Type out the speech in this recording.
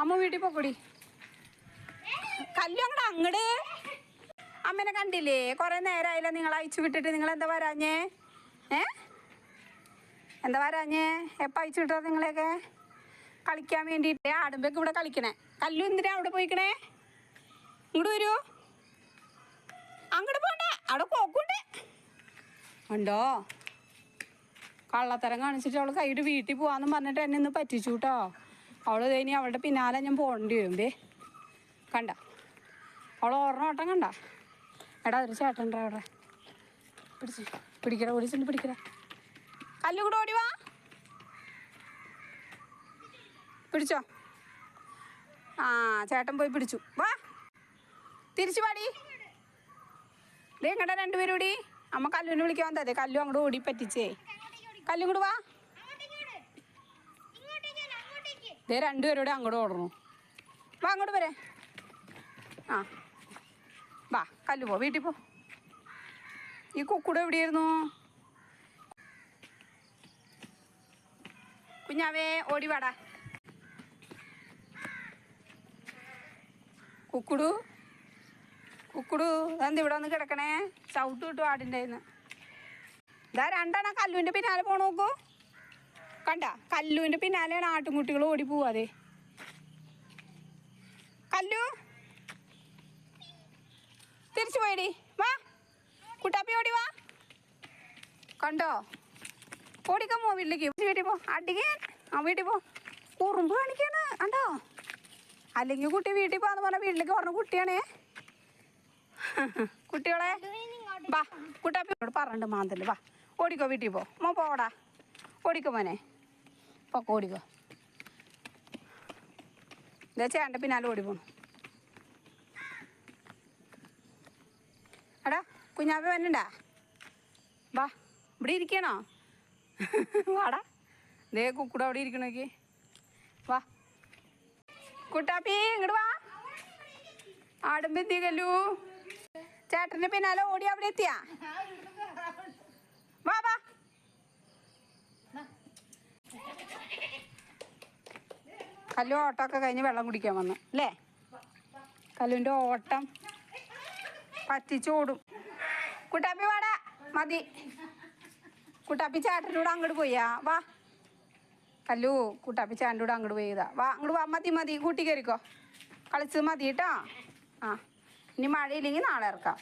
അമ്മ വീട്ടിൽ പോക്കൂടി കല്ലു അങ്ങടെ അങ്ങട്. അമ്മനെ കണ്ടില്ലേ? കുറെ നേരമായില്ല നിങ്ങൾ അയച്ചു വിട്ടിട്ട്. നിങ്ങൾ എന്താ വരാഞ്ഞേ? ഏ? എന്താ വരാഞ്ഞേ? എപ്പ അയച്ചു വിട്ടോ നിങ്ങളെയൊക്കെ? കളിക്കാൻ വേണ്ടിയിട്ട്. ആടുമ്പേക്ക് ഇവിടെ കളിക്കണേ. കല്ലു എന്തിനാ അവിടെ പോയിക്കണേ? ഇങ്ങോട്ട് വരൂ. അങ്ങോട്ട് പോണ്ടേ. അവിടെ പോക്കൂണ്ടേ. ഉണ്ടോ കള്ളത്തരം കാണിച്ചിട്ട് അവൾ കൈയിട്ട് വീട്ടിൽ പോവാന്നും പറഞ്ഞിട്ട് എന്നെ ഇന്ന് പറ്റിച്ചു കേട്ടോ. അവൾ കഴിഞ്ഞ അവളുടെ പിന്നാലെ ഞാൻ പോകേണ്ടി വരും ദേ. കണ്ട. അവൾ ഓർമ്മ ഓട്ടം കണ്ട. എടാ ഒരു ചേട്ടന്റെ അവിടെ? പിടിച്ച്. പിടിക്കട ഓടിച്ചിട്ട് പിടിക്കട. കല്ലു കൂടെ ഓടി വാ. പിടിച്ചോ? ആ ചേട്ടൻ പോയി പിടിച്ചു. വാ. തിരിച്ചു പാടി ദേ ഇങ്ങടെ രണ്ടുപേരും കൂടി അമ്മ കല്ലുവിനെ വിളിക്കാൻ വന്നതേ. കല്ലു അങ്ങോട്ട് ഓടി പറ്റിച്ചേ. കല്ലു കൂടെ വാ. ദേ രണ്ടുപേരോടെ അങ്ങോട്ട് ഓടണു. വാ അങ്ങോട്ട് വരെ. ആ. വാ കല്ലു പോ വീട്ടിൽ പോ. ഈ കുക്കൂടെ എവിടെയായിരുന്നു? കുഞ്ഞാവേ ഓടി വാടാ. കുക്കുടു കുക്കുടു എന്താ ഇവിടെ വന്ന് കിടക്കണേ? ചവിട്ട് വിട്ടു ആടിന്റെ ഇതാ രണ്ടെണ്ണം കല്ലുവിന്റെ പിന്നാലെ പോണ നോക്കൂ. കണ്ട? കല്ലുവിന്റെ പിന്നാലെയാണ് ആട്ടുംകുട്ടികൾ ഓടി പോവാതെ. കല്ലു? തിരിച്ചു പോയടി. വാ. കുട്ടാപ്പി ഓടി വാ. കണ്ടോ? ഓടിക്കാൻ പോ വീട്ടിലേക്ക്. വീട്ടിൽ പോ. അടിക്കാൻ ആ വീട്ടിൽ പോ. കുറുമ്പ് കാണിക്കാണ്. കണ്ടോ? അല്ലെങ്കിൽ കുട്ടി വീട്ടിൽ പോകാന്ന് പറഞ്ഞാൽ വീട്ടിലേക്ക് പറഞ്ഞ കുട്ടിയാണേ. കുട്ടികളെ വാ. കുട്ടാപ്പിയോട് പറഞ്ഞിട്ട് മാന്തൽ. വാ. ഓടിക്കോ വീട്ടിൽ പോ. മോ പോടാ. ഓടിക്കോ മോനെ. പൊക്കോ ഓടിക്കോ. ഇതാ ചേട്ടന്റെ പിന്നാലെ ഓടി പോണു. എടാ കുഞ്ഞാപ്പി വന്നണ്ടാ വാ ഇവിടെ ഇരിക്കണോ? വാടാ. ദേ കുക്കുട അവിടെ ഇരിക്കണോക്കി വാ. കുട്ടാപ്പി ഇങ്ങോട്ട് വാ. ആടുമ്പോ എത്തിയല്ലോ ചേട്ടന്റെ പിന്നാലെ ഓടി അവിടെ എത്തിയാ? വാ വാ. കല്ലു ഓട്ടമൊക്കെ കഴിഞ്ഞ് വെള്ളം കുടിക്കാൻ വന്നു അല്ലേ? കല്ലുവിന്റെ ഓട്ടം പറ്റിച്ചോടും കുട്ടാപ്പി വാടാ മതി. കുട്ടാപ്പി ചേട്ടന്റെ അങ്ങോട്ട് പോയാ വാ. കല്ലു കുട്ടാപ്പി ചേട്ടന്റെ കൂടെ അങ്ങോട്ട് പോയതാ വാ അങ്ങോട്ട് വാ മതി മതി കൂട്ടി കയറിക്കോ. കളിച്ച് മതി കേട്ടോ. ആ ഇനി മഴയില്ലെങ്കിൽ നാളെ ഇറക്കാം.